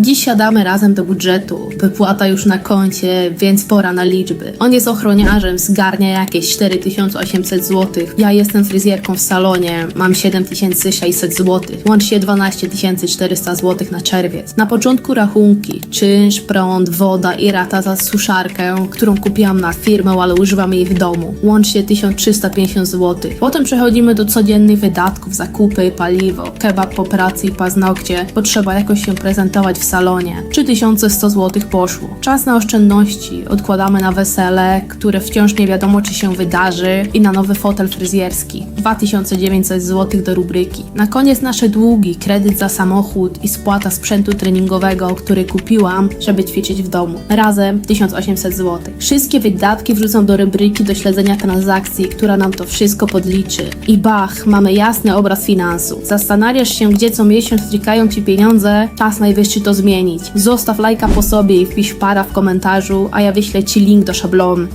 Dziś siadamy razem do budżetu. Wypłata już na koncie, więc pora na liczby. On jest ochroniarzem, zgarnia jakieś 4800 zł. Ja jestem fryzjerką w salonie, mam 7600 zł. Łącznie 12400 zł na czerwiec. Na początku rachunki, czynsz, prąd, woda i rata za suszarkę, którą kupiłam na firmę, ale używam jej w domu. Łącznie 1350 zł. Potem przechodzimy do codziennych wydatków, zakupy, paliwo, kebab po pracy i paznokcie, bo trzeba jakoś się prezentować w salonie. 3100 zł poszło. Czas na oszczędności. Odkładamy na wesele, które wciąż nie wiadomo czy się wydarzy i na nowy fotel fryzjerski. 2900 zł do rubryki. Na koniec nasze długi, kredyt za samochód i spłata sprzętu treningowego, który kupiłam, żeby ćwiczyć w domu. Razem 1800 zł. Wszystkie wydatki wrzucam do rubryki do śledzenia transakcji, która nam to wszystko podliczy. I bach, mamy jasny obraz finansów. Zastanawiasz się, gdzie co miesiąc trikają ci pieniądze? Czas najwyższy to zmienić. Zostaw lajka po sobie i wpisz para w komentarzu, a ja wyślę ci link do szablonu.